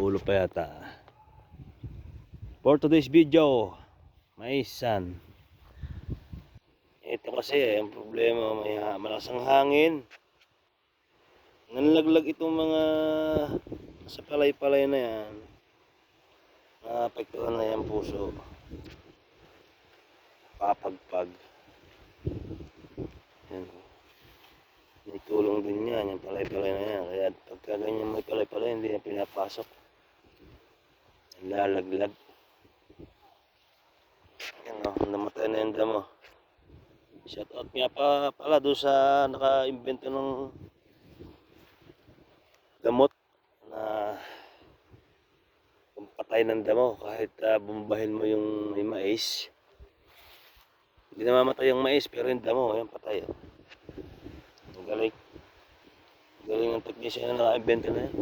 ulo pa yata. For today's video, maisan. Ito kasi, ang problema, may malakas ang hangin. Nanlaglag itong mga sa palay-palay na yan. Naapektuhan na yan puso. Papagpag. Yan. May tulong din yan, yung palay-palay na yan. Kaya pagka ganyan may palay-palay, hindi na pinapasok. Lalaglag. Yan o, namatay na yung damo. Shout out nga pa pala doon sa naka-invento ng gamot na pampatay ng damo kahit uh, bumbahin mo yung may mais. Hindi na mamatay yung mais pero yung damo, yung patay. Oh. Ang galing. Galing ng technician na naka-invento na yan.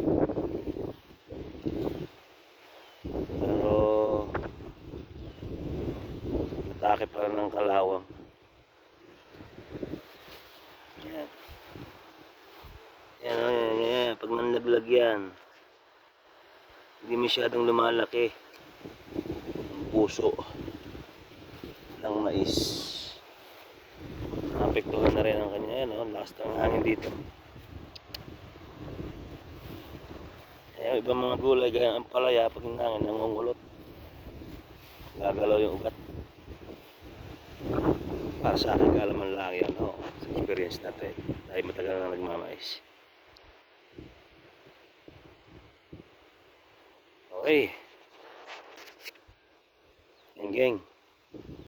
Pero atake pa ng kalawang. Yan. Yan, yan, yan. Pag nanlaglag yan, hindi masyadong lumalaki ang puso ng mais. Naapektuhan na rin ang kanya yan, oh. Lakas ng hangin dito. Kaya ibang mga gulay, gaya ang palaya, pag hangin, nangungulot. Gagalaw yung ugat. Para sa akin, kalaman lang yan, oh. Sa experience natin. Dahil matagal na nagmamais. Okay. Gang, gang.